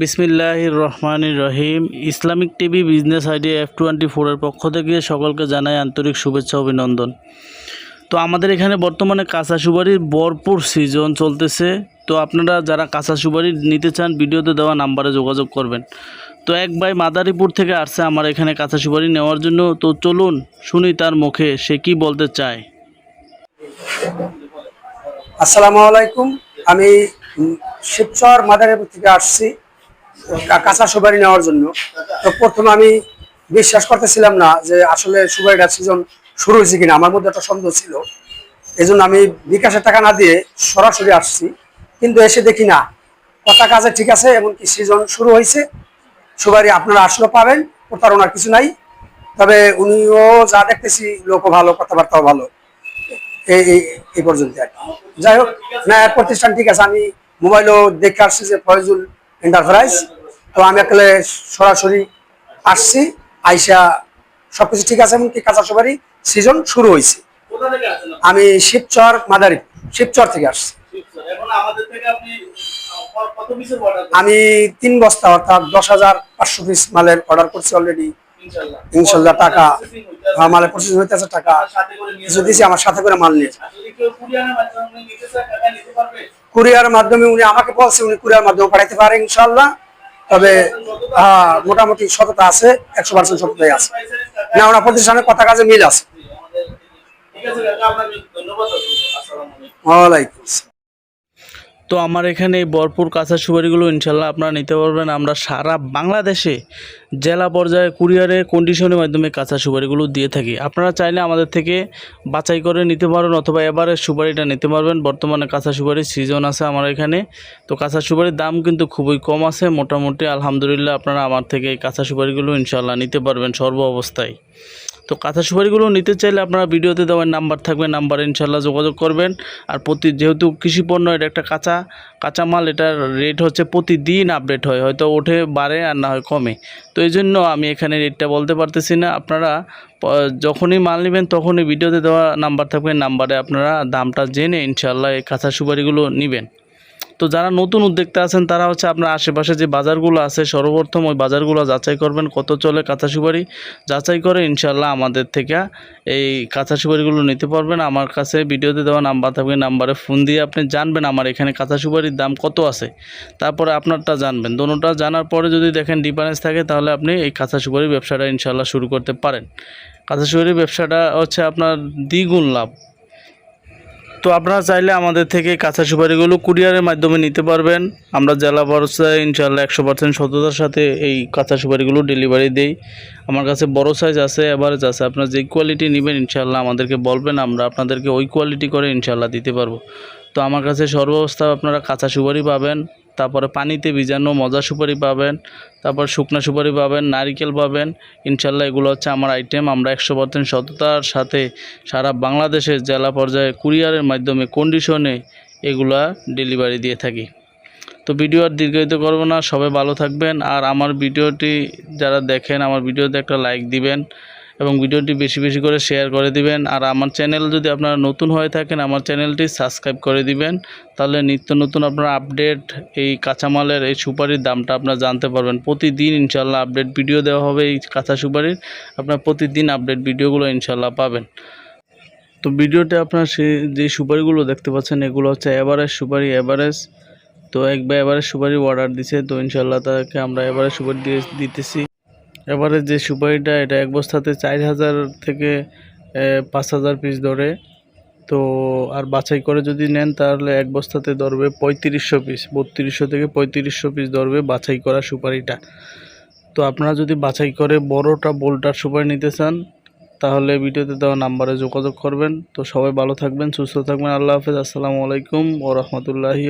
বিসমিল্লাহ রহমান রহিম Islamic TV business idea F twenty ফোরের পক্ষ থেকে সকলকে জানাই আন্তরিক শুভেচ্ছা, অভিনন্দন। তো আমাদের এখানে বর্তমানে কাঁচা সুপারির ভরপুর সিজন চলতেছে। তো আপনারা যারা কাঁচা সুপারি নিতে চান, ভিডিওতে দেওয়া নাম্বারে যোগাযোগ করবেন। তো এক ভাই মাদারীপুর থেকে আসছে আমার এখানে কাঁচা সুপারি নেওয়ার জন্য। তো চলুন, শুনি তার মুখে সে কি বলতে চায়। আসসালামু আলাইকুম। আমি শিবচর মাদারীপুর থেকে আসছি। কাঁচা সুপারি নেওয়ার জন্য। তো প্রথমে আমি বিশ্বাস করতেছিলাম না যে আসলে সুপারিটার সিজন শুরু হয়েছে কিনা, আমার মধ্যে একটা সন্দেহ ছিল। এই আমি বিকাশের টাকা না দিয়ে সরাসরি আসছি, কিন্তু এসে দেখি না। কথা কাজে ঠিক আছে, এমনকি সিজন শুরু হয়েছে। সুপারি আপনারা আসলেও পাবেন, প্রতারণার কিছু নাই। তবে উনিও যা দেখতেছি, লোকও ভালো, কথাবার্তাও ভালো। এই পর্যন্ত আর। যাই হোক, না, প্রতিষ্ঠান ঠিক আছে, আমি মোবাইলও দেখে আসছি যে ফয়জুল এন্টারপ্রাইজ তো আমি একলে সরাসরি আসছি আইসা সবকিছু ঠিক আছে এমনকি কাঁচা সুপারি সিজন শুরু হয়েছে আমি শিবচর মাদারি শিবচর থেকে আসছি। আমি তিন বস্তা অর্থাৎ দশ হাজার পাঁচশো পিস মালের অর্ডার করছি অলরেডি ইনশাল্লাহ। টাকা। আমার মালের প্রসেস হইতেছে টাকা। কিছু দিয়েছি আমার সাথে করে মাল নিয়ে কুরিয়ার মাধ্যমে উনি আমাকে বলছে উনি কুরিয়ার মাধ্যমে পাঠাইতে পারে ইনশাল্লাহ তবে মোটামুটি সততা আছে একশো পার্সেন্ট সততাই আছে। না ওনার প্রতিষ্ঠানের কথা কাজে মিল আছে। ওয়ালাইকুম আসসালাম। তো আমার এখানে এই ভরপুর কাঁচা সুপারিগুলো ইনশাল্লাহ আপনারা নিতে পারবেন। আমরা সারা বাংলাদেশে জেলা পর্যায়ে কুরিয়ারে কন্ডিশনের মাধ্যমে কাঁচা সুপারিগুলো দিয়ে থাকি। আপনারা চাইলে আমাদের থেকে বাছাই করে নিতে পারেন অথবা এবারে সুপারিটা নিতে পারবেন। বর্তমানে কাঁচা সুপারির সিজন আছে আমার এখানে। তো কাঁচা সুপারির দাম কিন্তু খুবই কম আছে। মোটামুটি আলহামদুলিল্লাহ আপনারা আমার থেকে এই কাঁচা সুপারিগুলো ইনশাল্লাহ নিতে পারবেন সর্ব অবস্থায়। তো কাঁথা সুপারিগুলো নিতে চাইলে আপনারা ভিডিওতে দেওয়ার নাম্বার থাকবে, নাম্বারে ইনশাল্লাহ যোগাযোগ করবেন। আর প্রতি যেহেতু কৃষি পণ্য এটা একটা কাঁচা কাঁচা মাল, এটার রেট হচ্ছে প্রতিদিন আপডেট হয়, হয়তো ওঠে, বাড়ে আর না হয় কমে। তো এই জন্য আমি এখানে রেটটা বলতে পারতেছি না। আপনারা যখনই মাল নেবেন তখনই ভিডিওতে দেওয়া নাম্বার থাকবে, নাম্বারে আপনারা দামটা জেনে ইনশাল্লাহ এই কাঁচা সুপারিগুলো নেবেন। তো যারা নতুন উদ্যোক্তা আছেন, তারা হচ্ছে আপনার আশেপাশে যে বাজারগুলো আছে, সর্বপ্রথম ওই বাজারগুলো যাচাই করবেন, কত চলে কাঁচা সুপারি যাচাই করে ইনশাল্লাহ আমাদের থেকে এই কাঁচা সুপারিগুলো নিতে পারবেন। আমার কাছে ভিডিওতে দেওয়া নাম্বার থাকবে, নাম্বারে ফোন দিয়ে আপনি জানবেন আমার এখানে কাঁচা সুপারির দাম কত আছে। তারপরে আপনারটা জানবেন। দোনোটা জানার পরে যদি দেখেন ডিফারেন্স থাকে, তাহলে আপনি এই কাঁচা সুপারির ব্যবসাটা ইনশাল্লাহ শুরু করতে পারেন। কাঁচা সুপারির ব্যবসাটা হচ্ছে আপনার দ্বিগুণ লাভ। তো আপনারা চাইলে আমাদের থেকে কাঁচা সুপারিগুলো কুরিয়ারের মাধ্যমে নিতে পারবেন। আমরা জেলা পর্যায়ে ইনশাল্লাহ একশো পার্সেন্ট সততার সাথে এই কাঁচা সুপারিগুলো ডেলিভারি দেই। আমার কাছে বড় সাইজ আছে অ্যাভারেজ আছে। আপনার যে কোয়ালিটি নেবেন ইনশাল্লাহ আমাদেরকে বলবেন, আমরা আপনাদেরকে ওই কোয়ালিটি করে ইনশাল্লাহ দিতে পারব। তো আমার কাছে সর্বাবস্থা আপনারা কাঁচা সুপারি পাবেন। তারপরে পানিতে ভিজানো মজা সুপারি পাবেন, তারপর শুকনো সুপারি পাবেন, নারিকেল পাবেন। ইনশাল্লাহ এগুলো হচ্ছে আমার আইটেম আমরা একশো পার্সেন্ট সততার সাথে সারা বাংলাদেশের জেলা পর্যায়ে কুরিয়ারের মাধ্যমে কন্ডিশনে এগুলা ডেলিভারি দিয়ে থাকি। তো ভিডিও আর দীর্ঘায়িত করব না, সবাই ভালো থাকবেন। আর আমার ভিডিওটি যারা দেখেন, আমার ভিডিওতে একটা লাইক দিবেন। এবং ভিডিওটি বেশি বেশি করে শেয়ার করে দিবেন। আর আমার চ্যানেল যদি আপনারা নতুন হয়ে থাকেন, আমার চ্যানেলটি সাবস্ক্রাইব করে দিবেন। তাহলে নিত্য নতুন আপনার আপডেট এই কাঁচামালের এই সুপারির দামটা আপনারা জানতে পারবেন। প্রতিদিন ইনশাল্লাহ আপডেট ভিডিও দেওয়া হবে এই কাঁচা সুপারির। আপনার প্রতিদিন আপডেট ভিডিওগুলো ইনশাল্লাহ পাবেন। তো ভিডিওতে আপনার সে যে সুপারিগুলো দেখতে পাচ্ছেন, এগুলো হচ্ছে এভারেজ সুপারি এভারেজ তো একবার এভারেজ সুপারি অর্ডার দিছে। তো ইনশাল্লাহ তাকে আমরা এভারেজ সুপারি দিয়ে দিতেছি। এবারে যে সুপারিটা, এটা এক বস্তাতে চার হাজার থেকে পাঁচ হাজার পিস ধরে। তো আর বাছাই করে যদি নেন, তাহলে এক বস্তাতে ধরবে পঁয়ত্রিশশো পিস বত্রিশশো থেকে পঁয়ত্রিশশো পিস ধরবে বাছাই করা সুপারিটা। তো আপনারা যদি বাছাই করে বড়টা বোল্টার সুপারি নিতে চান, তাহলে ভিডিওতে দেওয়া নাম্বারে যোগাযোগ করবেন। তো সবাই ভালো থাকবেন, সুস্থ থাকবেন। আল্লাহ হাফেজ। আসসালামু আলাইকুম ও রহমতুল্লাহি